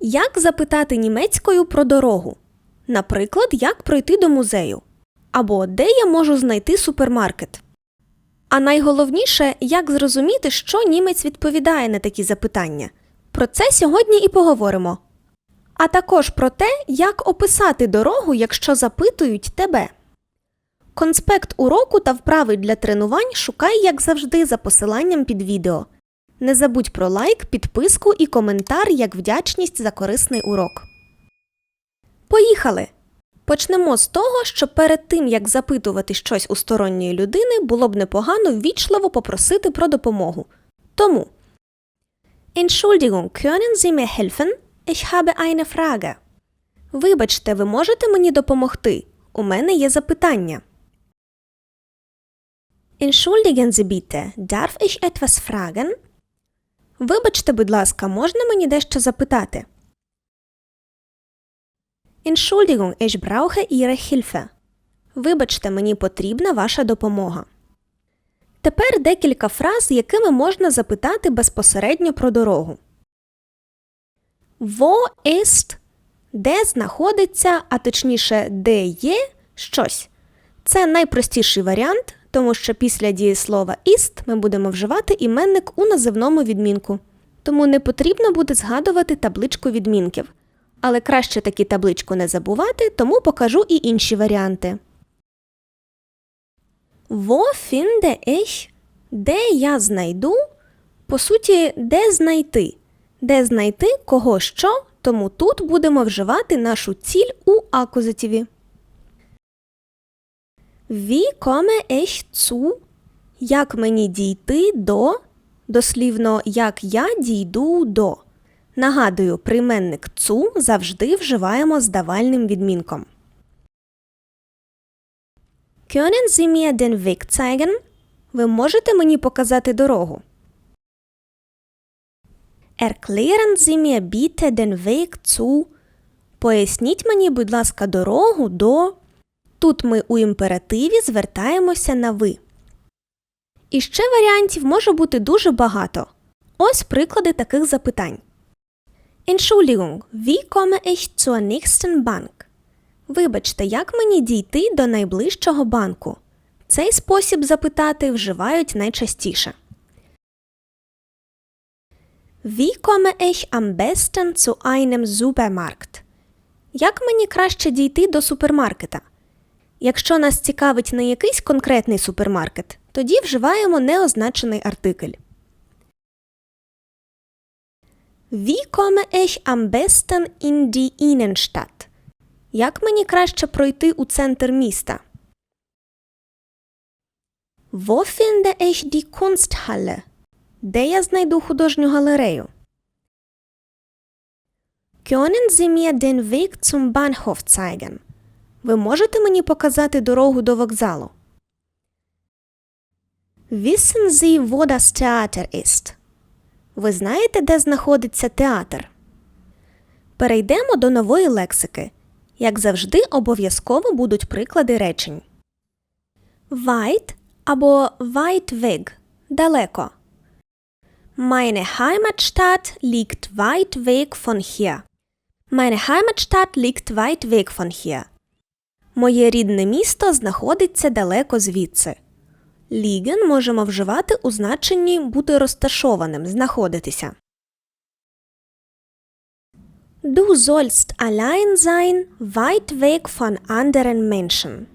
Як запитати німецькою про дорогу? Наприклад, як пройти до музею? Або де я можу знайти супермаркет? А найголовніше, як зрозуміти, що німець відповідає на такі запитання. Про це сьогодні і поговоримо. А також про те, як описати дорогу, якщо запитують тебе. Конспект уроку та вправи для тренувань шукай, як завжди, за посиланням під відео. Не забудь про лайк, підписку і коментар як вдячність за корисний урок. Поїхали! Почнемо з того, що перед тим, як запитувати щось у сторонньої людини, було б непогано ввічливо попросити про допомогу. Тому Entschuldigung, können Sie mir helfen? Ich habe eine Frage. Вибачте, ви можете мені допомогти? У мене є запитання. Entschuldigen Sie bitte, darf ich etwas fragen? Вибачте, будь ласка, можна мені дещо запитати? Entschuldigung, ich brauche Ihre Hilfe. Вибачте, мені потрібна ваша допомога. Тепер декілька фраз, якими можна запитати безпосередньо про дорогу. Wo ist – де знаходиться, а точніше, де є щось. Це найпростіший варіант, тому що після дієслова ist ми будемо вживати іменник у називному відмінку. Тому не потрібно буде згадувати табличку відмінків. Але краще таки табличку не забувати, тому покажу і інші варіанти. Wo finde ich? Де я знайду? По суті, де знайти? Де знайти кого що, тому тут будемо вживати нашу ціль у акузативі. Wie komme ich zu? Як мені дійти до? Дослівно, як я дійду до. Нагадую, прийменник цу завжди вживаємо з давальним відмінком. Können Sie mir den Weg zeigen? Ви можете мені показати дорогу? Erklären Sie mir bitte den Weg zu. Поясніть мені, будь ласка, дорогу до. Тут ми у імперативі звертаємося на ви. І ще варіантів може бути дуже багато. Ось приклади таких запитань. Entschuldigung, wie komme ich zur nächsten Bank? Вибачте, як мені дійти до найближчого банку? Цей спосіб запитати вживають найчастіше. Wie komme ich am besten zu einem Supermarkt? Як мені краще дійти до супермаркета? Якщо нас цікавить не якийсь конкретний супермаркет, тоді вживаємо неозначений артикль. Wie komme ich am besten in die Innenstadt? Як мені краще пройти у центр міста? Wo finde ich die Kunsthalle? Де я знайду художню галерею? Können Sie mir den Weg zum Bahnhof zeigen? Ви можете мені показати дорогу до вокзалу? Wissen Sie, wo das Theater ist? Ви знаєте, де знаходиться театр? Перейдемо до нової лексики. Як завжди, обов'язково будуть приклади речень. Weit або weit weg – далеко. Meine Heimatstadt liegt weit weg von hier. Meine Heimatstadt liegt weit weg von hier. Моє рідне місто знаходиться далеко звідси. Liegen можемо вживати у значенні бути розташованим, знаходитися. Du sollst allein sein, weit weg von anderen Menschen.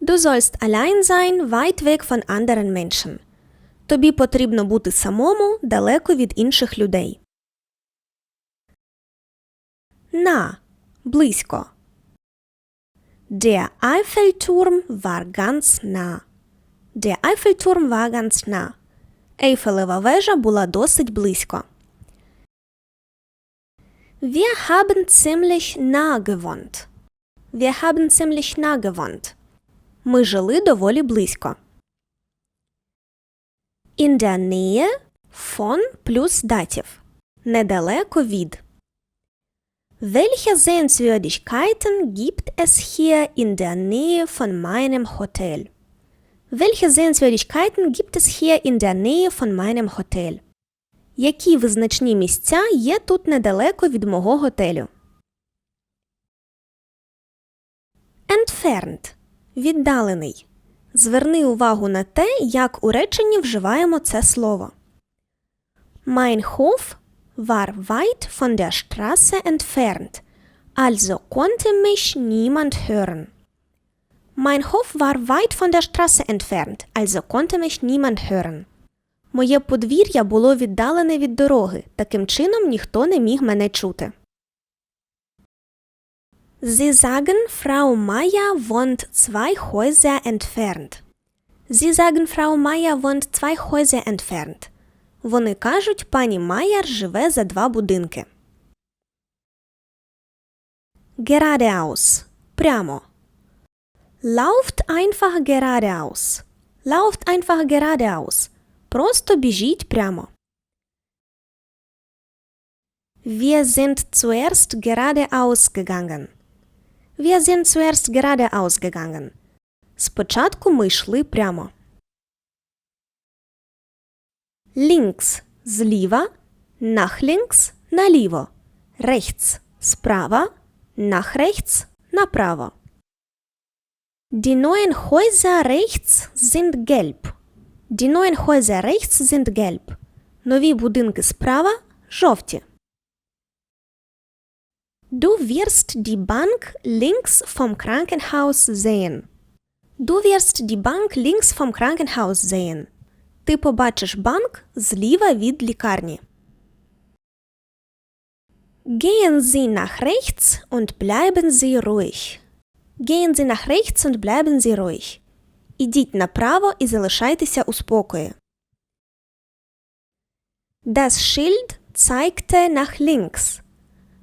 Du sollst allein sein, weit weg von anderen Menschen. Тобі потрібно бути самому далеко від інших людей. На близько. Der Eiffelturm war ganz nah. Der Eiffelturm war ganz nah. Ейфелева вежа була досить близько. Wir haben ziemlich nah gewohnt. Wir haben ziemlich nah gewohnt. Ми жили доволі близько. In der Nähe von плюс датів. Недалеко від. Welche Sehenswürdigkeiten gibt es hier in der Nähe von meinem Hotel? Welche Sehenswürdigkeiten gibt es hier in der Nähe von meinem Hotel? Які визначні місця є тут недалеко від мого готелю? Entfernt – віддалений. Зверни увагу на те, як у реченні вживаємо це слово. Mein Hof war weit von der Straße entfernt, also konnte mich niemand hören. Mein Hof war weit von der Straße entfernt, also konnte mich niemand hören. Моє подвір'я було віддалене від дороги, таким чином ніхто не міг мене чути. Sie sagen, Frau Meier wohnt zwei Häuser entfernt. Sie sagen, Frau Meier wohnt zwei Häuser entfernt. Вони кажуть, пані Майер живе за два будинки. Geradeaus. Прямо. Lauft einfach geradeaus. Lauft einfach geradeaus. Просто біжіть прямо. Wir sind zuerst geradeaus gegangen. Wir sind zuerst geradeaus gegangen. Спочатку ми йшли прямо. Links – зліва, nach links – наліво, rechts – справа, nach rechts – направо. Die neuen Häuser rechts sind gelb. Die neuen Häuser rechts sind gelb. Нові будинки справа жовті. Du wirst die Bank links vom Krankenhaus sehen. Du wirst die Bank links vom Krankenhaus sehen. Ти побачиш банк зліва від лікарні. Gehen Sie nach rechts und bleiben Sie ruhig. Gehen Sie nach rechts und bleiben Sie ruhig. Ідіть направо і залишайтеся у спокої. Das Schild zeigte nach links.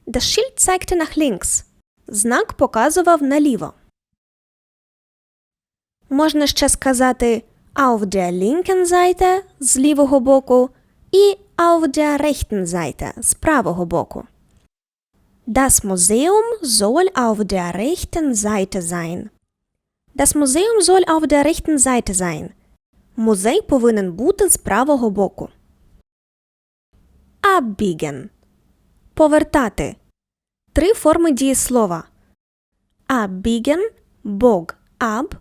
Das Schild zeigte nach links. Знак показував наліво. Можна ще сказати auf der linken Seite з лівого боку і auf der rechten Seite з правого боку. Das Museum soll auf der rechten Seite sein. Das Museum soll auf der rechten Seite sein. Музей повинен бути з правого боку. Abbiegen. Повертати. Три форми дієслова. Abbiegen, bog, ab,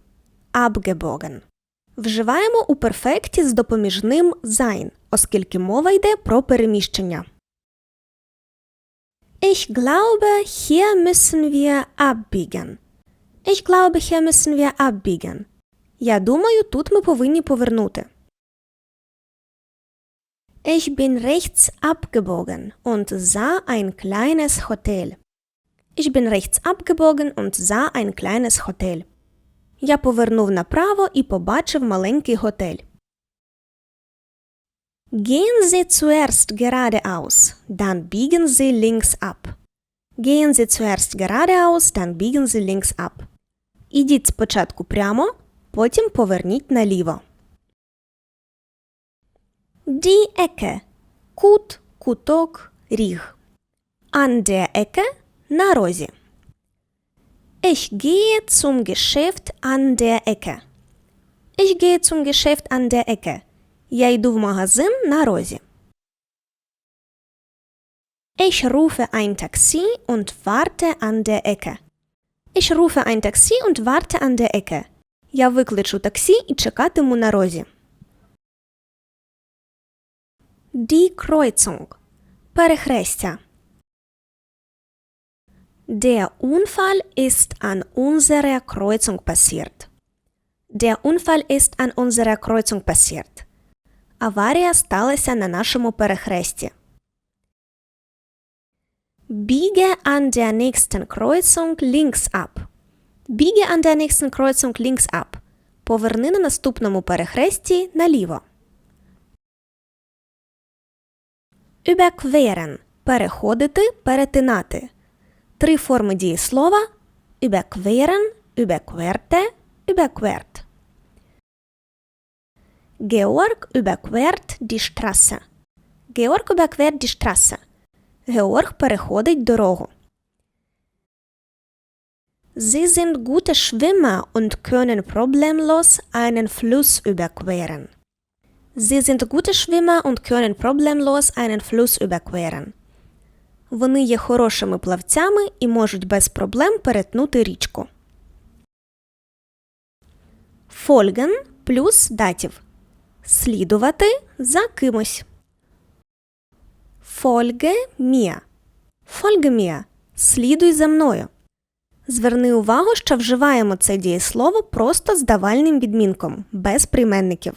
abgebogen. Вживаємо у перфекті з допоміжним sein, оскільки мова йде про переміщення. Ich glaube, hier müssen wir abbiegen. Ich glaube, hier müssen wir abbiegen. Я думаю, тут ми повинні повернути. Ich bin rechts abgebogen und sah ein kleines Hotel. Ich bin rechts abgebogen und sah ein kleines Hotel. Я повернув направо і побачив маленький готель. Gehen Sie zuerst geradeaus, dann biegen Sie links ab. Gehen Sie zuerst geradeaus, dann biegen Sie links ab. Ідіть спочатку прямо, потім поверніть наліво. Die Ecke – кут, куток, ріг. An der Ecke – на розі. Ich gehe zum Geschäft an der Ecke. Ich gehe zum Geschäft an der Ecke. Я йду в магазин на розі. Ich rufe ein Taxi und warte an der Ecke. Ich rufe ein Taxi und warte an der Ecke. Я викличу таксі і чекатиму на розі. Die Kreuzung. Перехрестя. Der Unfall ist an unserer Kreuzung passiert. Der Unfall ist an unserer Kreuzung passiert. Аварія сталася на нашому перехресті. Biege an der nächsten Kreuzung links ab. Biege an der nächsten Kreuzung links ab. Поверни на наступному перехресті наліво. Überqueren – переходити, перетинати. Три форми дієслова überqueren, überquerte, überquert. Georg überquert die Straße. Georg überquert die Straße. Георг переходить дорогу. Sie sind gute Schwimmer und können problemlos einen Fluss überqueren. Sie sind gute Schwimmer und können problemlos einen Fluss überqueren. Вони є хорошими плавцями і можуть без проблем перетнути річку. Folgen плюс датів. Слідувати за кимось. Folge mir. Слідуй за мною. Зверни увагу, що вживаємо це дієслово просто з давальним відмінком, без прийменників.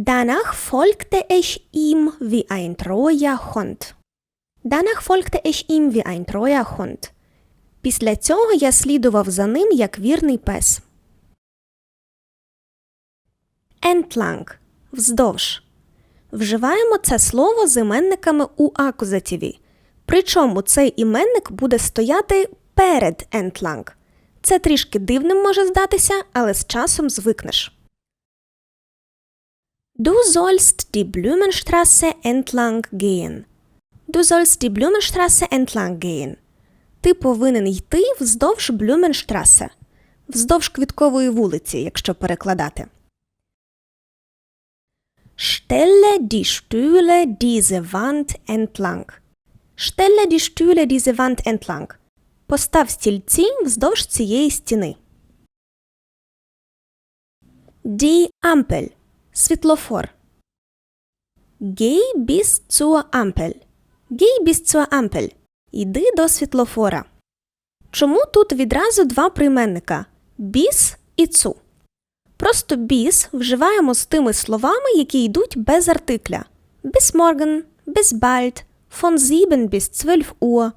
Danach folgte ich ihm wie ein treuer Hund. Danach folgte ich ihm wie ein treuer Hund. Після цього я слідував за ним як вірний пес. Entlang – вздовж. Вживаємо це слово з іменниками у акузативі. Причому цей іменник буде стояти перед entlang. Це трішки дивним може здатися, але з часом звикнеш. Du sollst die Blumenstraße entlang gehen. Du sollst die Blumenstraße entlang gehen. Ти повинен йти вздовж Блюменштрасе. Вздовж квіткової вулиці, якщо перекладати. Stelle die Stühle diese Wand entlang. Stelle die Stühle diese Wand entlang. Постав стільці вздовж цієї стіни. Die Ampel. Світлофор. Geh bis zur Ampel. Geh bis zur Ampel. Іди до світлофора. Чому тут відразу два прийменника біс і цу? Просто біс вживаємо з тими словами, які йдуть без артикля. Bis morgen, bis bald, von 7 bis 12 Uhr.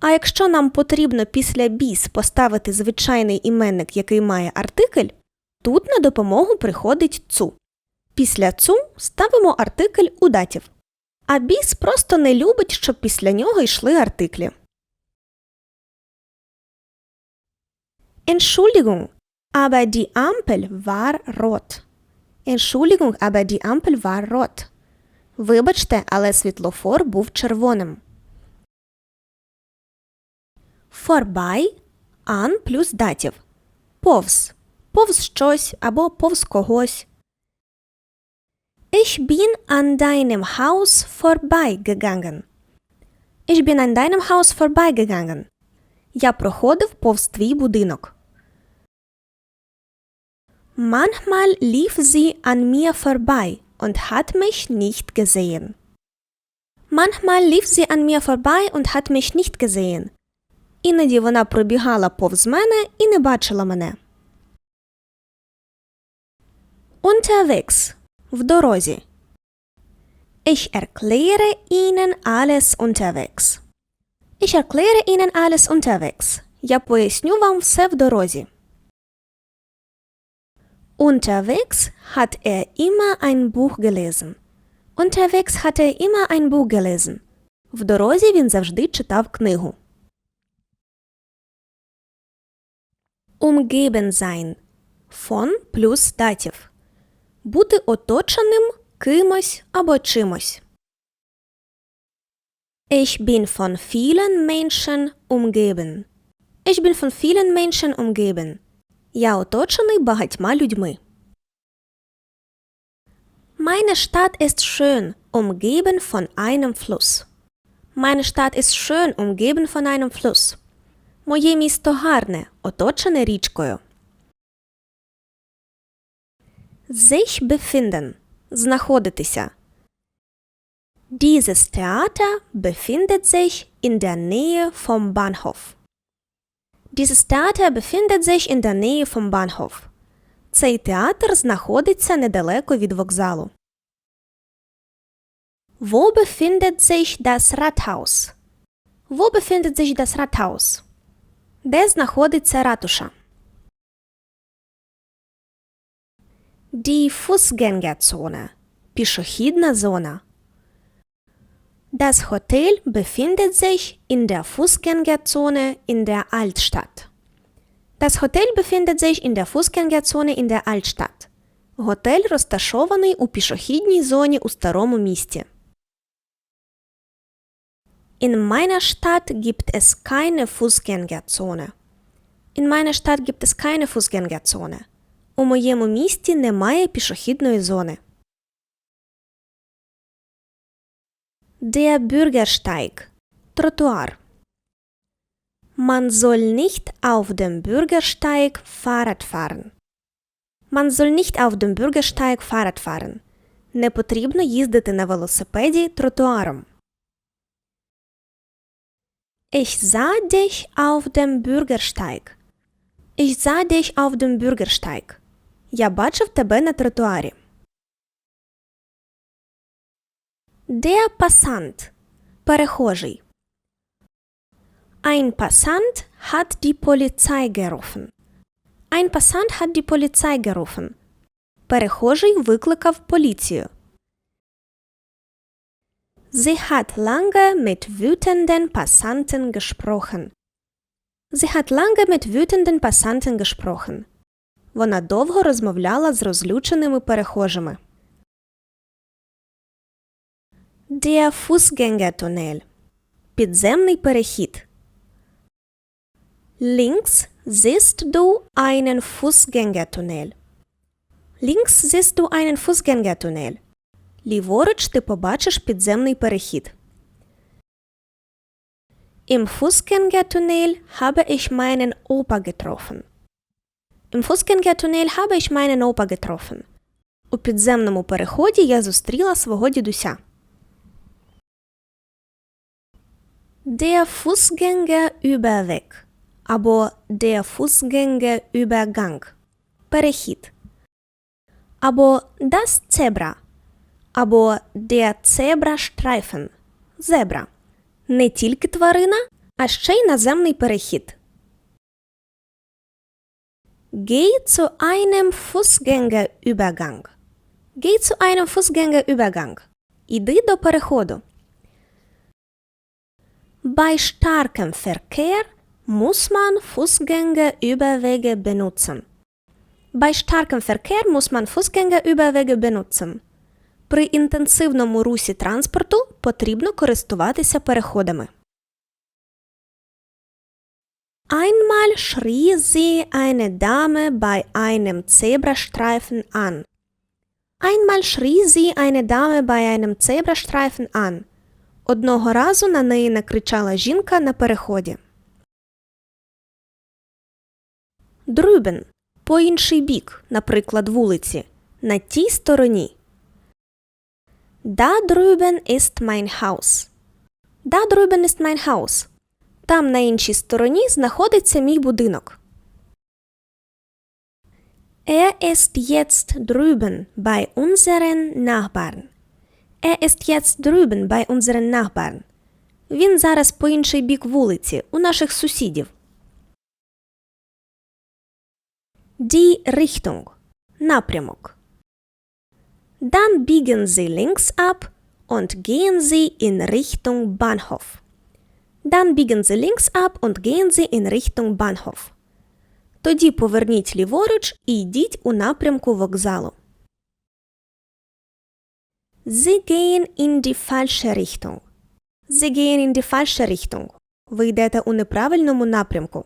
А якщо нам потрібно після біс поставити звичайний іменник, який має артикль, тут на допомогу приходить цу. Після цу ставимо артикль у датів. А біс просто не любить, щоб після нього йшли артиклі. Entschuldigung, aber die Ampel war rot. Entschuldigung, aber die Ampel war rot. Вибачте, але світлофор був червоним. Vorbei – an плюс датів. Повз. Повз щось або повз когось. Ich bin an deinem Haus vorbeigegangen. Ich bin an deinem Haus vorbeigegangen. Я проходив повз твій будинок. Manchmal lief sie an mir vorbei und hat mich nicht gesehen. Manchmal lief sie an mir vorbei und hat mich nicht gesehen. Іноді вона пробігала повз мене і не бачила мене. Unterwegs в дорозі. Ich erkläre Ihnen alles unterwegs. Ich erkläre Ihnen alles unterwegs. Я поясню вам все в дорозі. Unterwegs hat er immer ein Buch gelesen. Unterwegs hat er immer ein Buch gelesen. В дорозі він завжди читав книгу. Umgeben sein. Von плюс датів. Бути оточеним кимось або чимось. Ich bin von vielen Menschen umgeben. Ich bin von vielen Menschen umgeben. Я оточений багатьма людьми. Meine Stadt ist schön, umgeben von einem Fluss. Meine Stadt ist schön, umgeben von einem Fluss. Моє місто гарне, оточене річкою. Sich befinden – знаходитися. Dieses Theater befindet sich in der Nähe vom Bahnhof. Dieses Theater befindet sich in der Nähe vom Bahnhof. Цей театр знаходиться недалеко від вокзалу. Wo befindet sich das Rathaus? Wo befindet sich das Rathaus? Де знаходиться ратуша? Die Fußgängerzone. Пішохідна зона. Das Hotel befindet sich in der Fußgängerzone in der Altstadt. Das Hotel befindet sich in der Fußgängerzone in der Altstadt. Готель розташований у пішохідній зоні у старому місті. In meiner Stadt gibt es keine Fußgängerzone. In meiner Stadt gibt es keine Fußgängerzone. У моєму місті немає пішохідної зони. Der Bürgersteig. Тротуар. Man soll nicht auf dem Bürgersteig Fahrrad fahren. Man soll nicht auf dem Bürgersteig Fahrrad fahren. Не потрібно їздити на велосипеді тротуаром. Ich sah dich auf dem Bürgersteig. Ich sah dich auf dem Bürgersteig. Я бачив тебе на тротуарі. Der Passant. Перехожий. Ein Passant hat die Polizei gerufen. Ein Passant hat die Polizei gerufen. Перехожий викликав поліцію. Sie hat lange mit wütenden Passanten gesprochen. Sie hat lange mit wütenden Passanten gesprochen. Вона довго розмовляла з розлюченими перехожими. Der Fußgängertunnel. Підземний перехід. Links siehst du einen Fußgängertunnel. Links siehst du einen Fußgängertunnel. Ліворуч ти побачиш підземний перехід. Im Fußgängertunnel habe ich meinen Opa getroffen. Habe ich meinen Opa getroffen. У підземному переході я зустріла свого дідуся. Der Fußgängerüberweg або der Fußgängerübergang. Перехід. Або das Zebra. Або der Zebrastreifen. Зебра. Не тільки тварина, а ще й наземний перехід. Geh zu einem Fußgängerübergang. Geh zu einem Fußgängerübergang. Іди до переходу. Bei starkem Verkehr muss man Fußgängerüberwege benutzen. Bei starkem Verkehr muss man Fußgängerüberwege benutzen. При інтенсивному русі транспорту потрібно користуватися переходами. Einmal schrie sie eine Dame bei einem Zebrastreifen an. Einmal schrie sie eine Dame bei einem Zebrastreifen an. Одного разу на неї накричала жінка на переході. Drüben – по інший бік, наприклад, вулиці, на тій стороні. Da drüben ist mein Haus. Da drüben ist mein Haus. Там на іншій стороні знаходиться мій будинок. Er ist jetzt drüben bei unseren Nachbarn. Er ist jetzt drüben bei unseren Nachbarn. Він зараз по інший бік вулиці, у наших сусідів. Die Richtung. Напрямок. Dann biegen Sie links ab und gehen Sie in Richtung Bahnhof. Dann biegen Sie links ab und gehen Sie in Richtung Bahnhof. Тоді поверніть ліворуч і йдіть у напрямку вокзалу. Sie gehen in die falsche Richtung. Sie gehen in die falsche Richtung. Ви йдете у неправильному напрямку.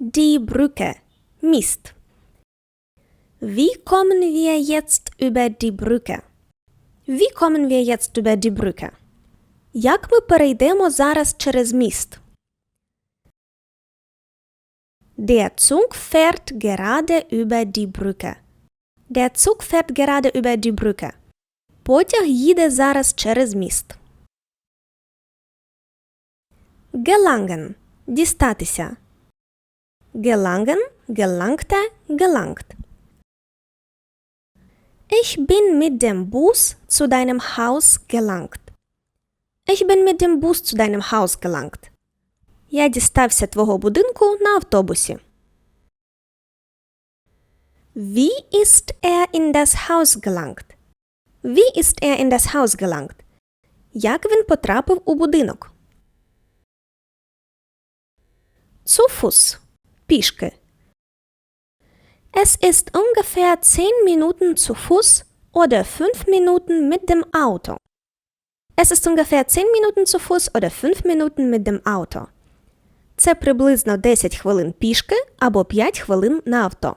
Die Brücke. Міст. Wie kommen wir jetzt über die Brücke? Wie kommen wir jetzt über die Brücke? Як ми перейдемо зараз через міст? Der Zug fährt gerade über die Brücke. Der Zug fährt gerade über die Brücke. Потяг їде зараз через міст. Gelangen. Дістатися. Gelangen, gelangte, gelangt. Ich bin mit dem Bus zu deinem Haus gelangt. Ich bin mit dem Bus zu deinem Haus gelangt. Я дістався твого будинку на автобусі. Wie ist er in das Haus gelangt? Wie ist er in das Haus gelangt? Як він потрапив у будинок? Zu Fuß. Пішки. Es ist ungefähr 10 Minuten zu Fuß oder 5 Minuten mit dem Auto. Es ist ungefähr 10 Minuten zu Fuß oder 5 Minuten mit dem Auto. Це приблизно 10 хвилин пішки або 5 хвилин на авто.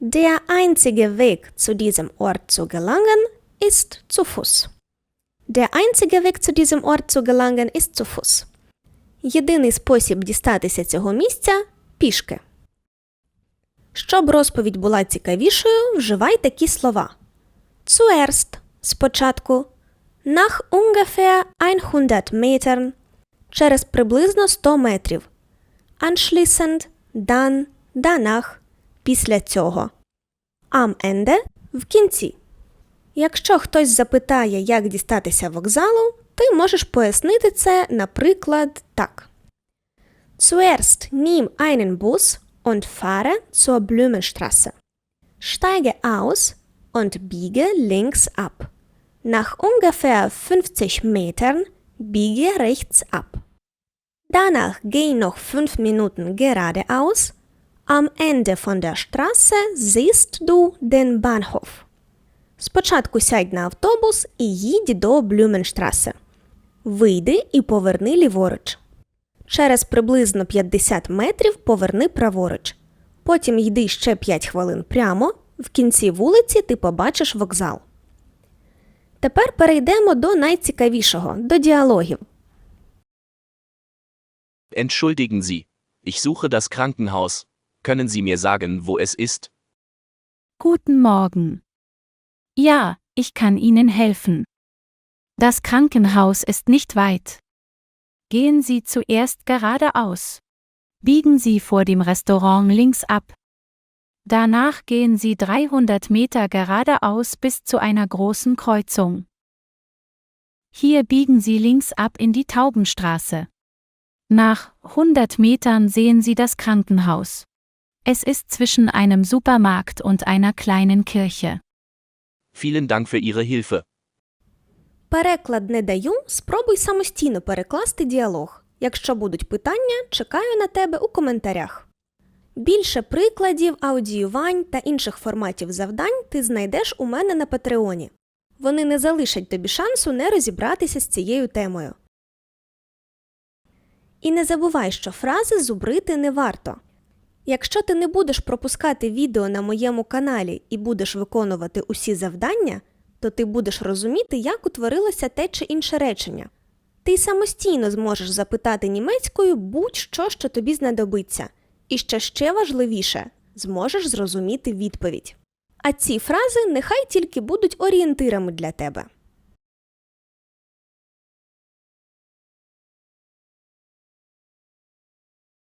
Der einzige Weg zu diesem Ort zu gelangen ist zu Fuß. Der einzige Weg zu diesem Ort zu gelangen ist zu Fuß. Єдиний спосіб дістатися цього місця пішки. Щоб розповідь була цікавішою, вживай такі слова. Zuerst – спочатку, nach ungefähr 100 Metern – через приблизно 100 метрів, anschließend, dann, danach – після цього, am Ende – в кінці. Якщо хтось запитає, як дістатися вокзалу, ти можеш пояснити це, наприклад, так. Zuerst nimm einen Bus und fahre zur Blumenstraße. Steige aus und biege links ab. Nach ungefähr 50 Metern biege rechts ab. Danach geh noch 5 Minuten geradeaus. Am Ende von der Straße siehst du den Bahnhof. Спочатку сядь на автобус і їдь до Блюменштрасе. Вийди і поверни ліворуч. Через приблизно 50 метрів поверни праворуч. Потім йди ще 5 хвилин прямо. В кінці вулиці ти побачиш вокзал. Тепер перейдемо до найцікавішого до діалогів. Entschuldigen Sie, ich suche das Krankenhaus. Können Sie mir sagen, wo es ist? Guten Morgen. Ja, ich kann Ihnen helfen. Das Krankenhaus ist nicht weit. Gehen Sie zuerst geradeaus. Biegen Sie vor dem Restaurant links ab. Danach gehen Sie 300 Meter geradeaus bis zu einer großen Kreuzung. Hier biegen Sie links ab in die Taubenstraße. Nach 100 Metern sehen Sie das Krankenhaus. Es ist zwischen einem Supermarkt und einer kleinen Kirche. Vielen Dank für Ihre Hilfe. Переклад не даю, спробуй самостійно перекласти діалог. Якщо будуть питання, чекаю на тебе у коментарях. Більше прикладів, аудіювань та інших форматів завдань ти знайдеш у мене на Патреоні. Вони не залишать тобі шансу не розібратися з цією темою. І не забувай, що фрази зубрити не варто. Якщо ти не будеш пропускати відео на моєму каналі і будеш виконувати усі завдання, то ти будеш розуміти, як утворилося те чи інше речення. Ти самостійно зможеш запитати німецькою будь-що, що тобі знадобиться. І що ще важливіше, зможеш зрозуміти відповідь. А ці фрази нехай тільки будуть орієнтирами для тебе.